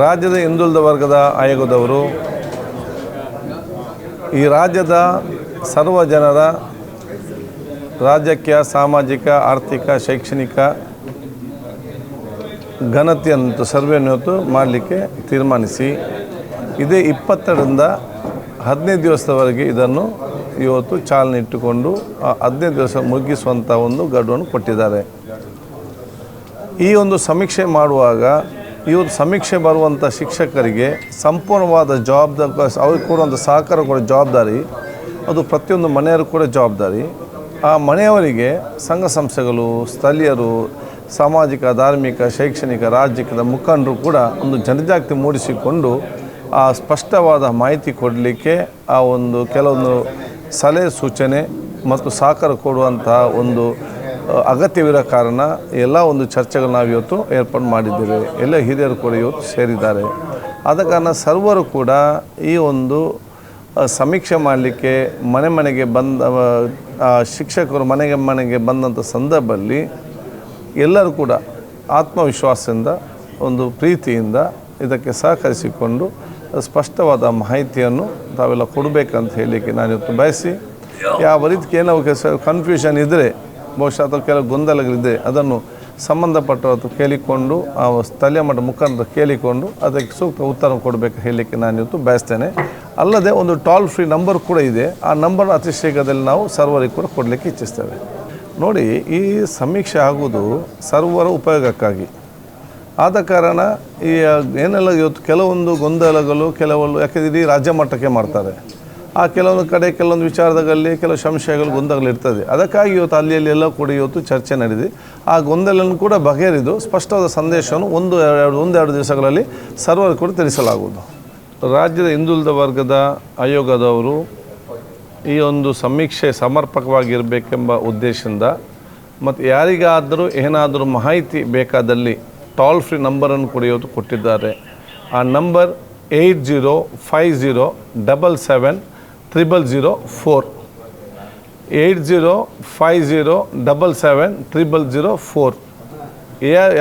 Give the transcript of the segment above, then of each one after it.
ರಾಜ್ಯದ ಹಿಂದುಳಿದ ವರ್ಗದ ಆಯೋಗದವರು, ಈ ರಾಜ್ಯದ ಸರ್ವ ಜನರ ರಾಜಕೀಯ, ಸಾಮಾಜಿಕ, ಆರ್ಥಿಕ, ಶೈಕ್ಷಣಿಕ ಘನತೆಯನ್ನು ಸರ್ವೆಯನ್ನು ಹೊತ್ತು ಮಾಡಲಿಕ್ಕೆ ತೀರ್ಮಾನಿಸಿ, ಇದೇ ಇಪ್ಪತ್ತರಿಂದ ಹದಿನೈದು ದಿವಸದವರೆಗೆ ಇದನ್ನು ಇವತ್ತು ಚಾಲನೆ ಇಟ್ಟುಕೊಂಡು ಹದಿನೈದು ದಿವಸ ಮುಗಿಸುವಂಥ ಒಂದು ಗಡುವನ್ನು ಕೊಟ್ಟಿದ್ದಾರೆ. ಈ ಒಂದು ಸಮೀಕ್ಷೆ ಮಾಡುವಾಗ ಇವತ್ತು ಸಮೀಕ್ಷೆ ಬರುವಂಥ ಶಿಕ್ಷಕರಿಗೆ ಸಂಪೂರ್ಣವಾದ ಜವಾಬ್ದಾರಿ, ಅವ್ರಿಗೆ ಕೊಡುವಂಥ ಸಹಕಾರ ಕೂಡ ಜವಾಬ್ದಾರಿ, ಅದು ಪ್ರತಿಯೊಂದು ಮನೆಯವರು ಕೂಡ ಜವಾಬ್ದಾರಿ. ಆ ಮನೆಯವರಿಗೆ ಸಂಘ ಸಂಸ್ಥೆಗಳು, ಸ್ಥಳೀಯರು, ಸಾಮಾಜಿಕ, ಧಾರ್ಮಿಕ, ಶೈಕ್ಷಣಿಕ, ರಾಜಕೀಯದ ಮುಖಂಡರು ಕೂಡ ಒಂದು ಜನಜಾಗೃತಿ ಮೂಡಿಸಿಕೊಂಡು ಆ ಸ್ಪಷ್ಟವಾದ ಮಾಹಿತಿ ಕೊಡಲಿಕ್ಕೆ ಆ ಒಂದು ಕೆಲವೊಂದು ಸಲಹೆ ಸೂಚನೆ ಮತ್ತು ಸಹಕಾರ ಕೊಡುವಂತಹ ಒಂದು ಅಗತ್ಯವಿರೋ ಕಾರಣ ಎಲ್ಲ ಒಂದು ಚರ್ಚೆಗಳು ನಾವು ಇವತ್ತು ಏರ್ಪಾಡು ಮಾಡಿದ್ದೇವೆ. ಎಲ್ಲ ಹಿರಿಯರು ಕೂಡ ಇವತ್ತು ಸೇರಿದ್ದಾರೆ. ಆದ ಕಾರಣ ಸರ್ವರು ಕೂಡ ಈ ಒಂದು ಸಮೀಕ್ಷೆ ಮಾಡಲಿಕ್ಕೆ ಮನೆ ಮನೆಗೆ ಬಂದ ಶಿಕ್ಷಕರು ಮನೆಗೆ ಮನೆಗೆ ಬಂದಂಥ ಸಂದರ್ಭದಲ್ಲಿ ಎಲ್ಲರೂ ಕೂಡ ಆತ್ಮವಿಶ್ವಾಸದಿಂದ, ಒಂದು ಪ್ರೀತಿಯಿಂದ ಇದಕ್ಕೆ ಸಹಕರಿಸಿಕೊಂಡು ಸ್ಪಷ್ಟವಾದ ಮಾಹಿತಿಯನ್ನು ತಾವೆಲ್ಲ ಕೊಡಬೇಕಂತ ಹೇಳಲಿಕ್ಕೆ ನಾನು ಇವತ್ತು ಬಯಸಿ, ಯಾವ ರೀತಿ ಏನೋ ಕನ್ಫ್ಯೂಷನ್ ಇದ್ದರೆ ಬಹುಶಃ ಅಥವಾ ಕೆಲವು ಗೊಂದಲಗಳಿದೆ, ಅದನ್ನು ಸಂಬಂಧಪಟ್ಟವರು ಕೇಳಿಕೊಂಡು, ಆ ಸ್ಥಳೀಯ ಮಟ್ಟ ಮುಖಾಂತರ ಕೇಳಿಕೊಂಡು ಅದಕ್ಕೆ ಸೂಕ್ತ ಉತ್ತರ ಕೊಡಬೇಕು ಹೇಳಲಿಕ್ಕೆ ನಾನು ಇವತ್ತು ಬಯಸ್ತೇನೆ. ಅಲ್ಲದೆ ಒಂದು ಟೋಲ್ ಫ್ರೀ ನಂಬರ್ ಕೂಡ ಇದೆ. ಆ ನಂಬರ್ ಅತಿ ಶೀಘ್ರದಲ್ಲಿ ನಾವು ಸರ್ವರಿಗೆ ಕೂಡ ಕೊಡಲಿಕ್ಕೆ ಇಚ್ಛಿಸ್ತೇವೆ. ನೋಡಿ, ಈ ಸಮೀಕ್ಷೆ ಆಗುವುದು ಸರ್ವರ ಉಪಯೋಗಕ್ಕಾಗಿ. ಆದ ಕಾರಣ ಈ ಏನೆಲ್ಲ ಇವತ್ತು ಕೆಲವೊಂದು ಗೊಂದಲಗಳು, ಕೆಲವೊಂದು, ಯಾಕೆಂದರೆ ಇಡೀ ರಾಜ್ಯ ಮಟ್ಟಕ್ಕೆ ಮಾಡ್ತಾರೆ. ಆ ಕೆಲವೊಂದು ಕಡೆ, ಕೆಲವೊಂದು ವಿಚಾರದಲ್ಲಿ ಕೆಲವು ಸಂಶಯಗಳು, ಗೊಂದಲಗಳು ಇರ್ತದೆ. ಅದಕ್ಕಾಗಿ ಇವತ್ತು ಅಲ್ಲಿ ಎಲ್ಲ ಕೂಡ ಇವತ್ತು ಚರ್ಚೆ ನಡೆದಿದೆ. ಆ ಗೊಂದಲನ್ನು ಕೂಡ ಬಗೆಹರಿದು ಸ್ಪಷ್ಟವಾದ ಸಂದೇಶವನ್ನು ಒಂದು, ಎರಡು, ಒಂದೆರಡು ದಿವಸಗಳಲ್ಲಿ ಸರ್ವರ್ ಕೂಡ ತಿಳಿಸಲಾಗುವುದು. ರಾಜ್ಯದ ಹಿಂದುಳಿದ ವರ್ಗದ ಆಯೋಗದವರು ಈ ಒಂದು ಸಮೀಕ್ಷೆ ಸಮರ್ಪಕವಾಗಿರಬೇಕೆಂಬ ಉದ್ದೇಶದಿಂದ ಮತ್ತು ಯಾರಿಗಾದರೂ ಏನಾದರೂ ಮಾಹಿತಿ ಬೇಕಾದಲ್ಲಿ ಟೋಲ್ ಫ್ರೀ ನಂಬರನ್ನು ಕೂಡ ಇವತ್ತು ಕೊಟ್ಟಿದ್ದಾರೆ. ಆ number eight zero five zero double seven triple zero four. Eight zero five zero double seven triple zero four.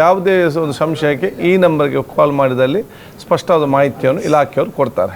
ಯಾವುದೇ ಒಂದು ಸಂಶಯಕ್ಕೆ ಈ ನಂಬರ್ಗೆ ಕಾಲ್ ಮಾಡಿದಲ್ಲಿ ಸ್ಪಷ್ಟವಾದ ಮಾಹಿತಿಯನ್ನು ಇಲಾಖೆಯವರು ಕೊಡ್ತಾರೆ.